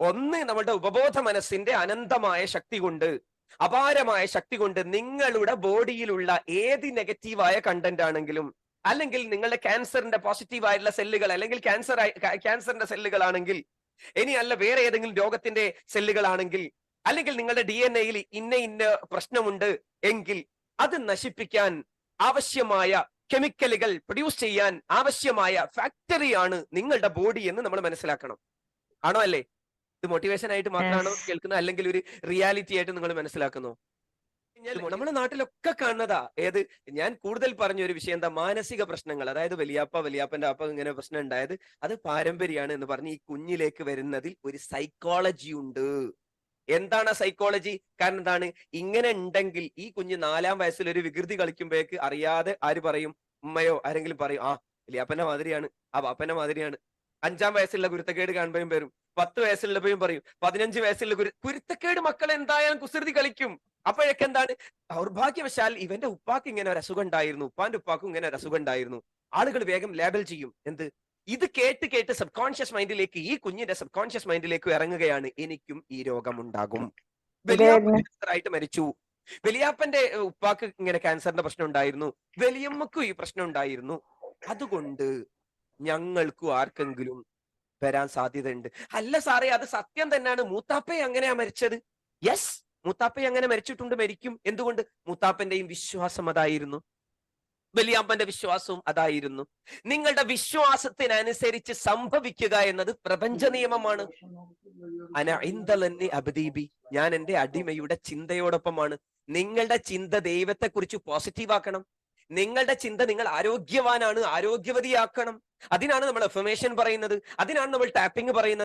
ഒന്ന് നമ്മുടെ ഉപബോധ മനസ്സിന്റെ അനന്തമായ ശക്തി കൊണ്ട് അപാരമായ ശക്തി കൊണ്ട് നിങ്ങളുടെ ബോഡിയിലുള്ള ഏത് നെഗറ്റീവായ കണ്ടന്റ് ആണെങ്കിലും അല്ലെങ്കിൽ നിങ്ങളുടെ ക്യാൻസറിന്റെ പോസിറ്റീവ് ആയിട്ടുള്ള സെല്ലുകൾ അല്ലെങ്കിൽ ക്യാൻസർ ക്യാൻസറിന്റെ സെല്ലുകൾ ആണെങ്കിൽ ഇനി അല്ല വേറെ ഏതെങ്കിലും രോഗത്തിന്റെ സെല്ലുകളാണെങ്കിൽ അല്ലെങ്കിൽ നിങ്ങളുടെ ഡി എൻ എയിൽ ഇന്ന ഇന്ന പ്രശ്നമുണ്ട് എങ്കിൽ അത് നശിപ്പിക്കാൻ ആവശ്യമായ കെമിക്കലുകൾ പ്രൊഡ്യൂസ് ചെയ്യാൻ ആവശ്യമായ ഫാക്ടറിയാണ് നിങ്ങളുടെ ബോഡി എന്ന് നമ്മൾ മനസ്സിലാക്കണം. ആണോ അല്ലേ? ഇത് മോട്ടിവേഷൻ ആയിട്ട് മാത്രമാണോ. കേൾക്കുന്നത് അല്ലെങ്കിൽ ഒരു റിയാലിറ്റി ആയിട്ട് നിങ്ങൾ മനസ്സിലാക്കുന്നു? നമ്മുടെ നാട്ടിലൊക്കെ കാണുന്നതാ. ഏത്? ഞാൻ കൂടുതൽ പറഞ്ഞ ഒരു വിഷയം എന്താ? മാനസിക പ്രശ്നങ്ങൾ. അതായത് വലിയപ്പ വലിയാപ്പന്റെ അപ്പ ഇങ്ങനെ പ്രശ്നം ഉണ്ടായത്. അത് പാരമ്പര്യമാണ് എന്ന് പറഞ്ഞ് ഈ കുഞ്ഞിലേക്ക് വരുന്നതിൽ ഒരു സൈക്കോളജി ഉണ്ട്. എന്താണ് സൈക്കോളജി കാരണം എന്താണ്? ഇങ്ങനെ ഉണ്ടെങ്കിൽ ഈ കുഞ്ഞ് നാലാം വയസ്സിൽ ഒരു വികൃതി കളിക്കുമ്പോഴേക്ക് അറിയാതെ ആര് പറയും? ഉമ്മയോ? ആരെങ്കിലും പറയും ആ വലിയാപ്പന്റെ മാതിരിയാണ്. ആ ബാപ്പന്റെ മാതിരിയാണ്. അഞ്ചാം വയസ്സുള്ള ഗുരുത്തക്കേട് കാണുമ്പോഴും വരും. പത്ത് വയസ്സുള്ളപ്പോഴും പറയും പതിനഞ്ച് വയസ്സുള്ള കുരു കുരുത്തക്കേട് മക്കൾ എന്തായാലും കുസൃതി കളിക്കും. അപ്പോഴൊക്കെ എന്താണ്? ദൗർഭാഗ്യവശാൽ ഇവന്റെ ഉപ്പാക്ക് ഇങ്ങനെ ഒരു അസുഖം ഉണ്ടായിരുന്നു. ഉപ്പാന്റെ ഉപ്പാക്കും ഇങ്ങനെ ഒരു അസുഖം ഉണ്ടായിരുന്നു. ആളുകൾ വേഗം ലേബൽ ചെയ്യും. എന്ത്? ഇത് കേട്ട് കേട്ട് സബ് കോൺഷ്യസ് മൈൻഡിലേക്ക് ഈ കുഞ്ഞിന്റെ സബ് കോൺഷ്യസ് മൈൻഡിലേക്ക് ഇറങ്ങുകയാണ്. എനിക്കും ഈ രോഗമുണ്ടാകും. വലിയാപ്പ ആയിട്ട് മരിച്ചു. വലിയാപ്പന്റെ ഉപ്പാക്ക് ഇങ്ങനെ ക്യാൻസറിന്റെ പ്രശ്നം ഉണ്ടായിരുന്നു. വലിയമ്മക്കും ഈ പ്രശ്നം ഉണ്ടായിരുന്നു. അതുകൊണ്ട് ഞങ്ങൾക്കും ആർക്കെങ്കിലും വരാൻ സാധ്യതയുണ്ട്. അല്ല സാറേ അത് സത്യം തന്നെയാണ്. മൂത്താപ്പയെ അങ്ങനെയാ മരിച്ചത്? യെസ് മൂത്താപ്പയെ അങ്ങനെ മരിച്ചിട്ടുണ്ട് മരിക്കും? എന്തുകൊണ്ട്? മൂത്താപ്പന്റെയും വിശ്വാസം അതായിരുന്നു. വലിയാമ്പന്റെ വിശ്വാസവും അതായിരുന്നു. നിങ്ങളുടെ വിശ്വാസത്തിനനുസരിച്ച് സംഭവിക്കുക എന്നത് പ്രപഞ്ച നിയമമാണ്. അന അബദീബി ഞാൻ എന്റെ അടിമയുടെ ചിന്തയോടൊപ്പമാണ്. നിങ്ങളുടെ ചിന്ത ദൈവത്തെക്കുറിച്ച് പോസിറ്റീവ് ആക്കണം. നിങ്ങളുടെ ചിന്ത നിങ്ങൾ ആരോഗ്യവാനാണ് ആരോഗ്യവതിയാക്കണം. അതിനാണ് നമ്മൾ എഫമേഷൻ പറയുന്നത്. അതിനാണ് നമ്മൾ ടാപ്പിംഗ് പറയുന്നത്.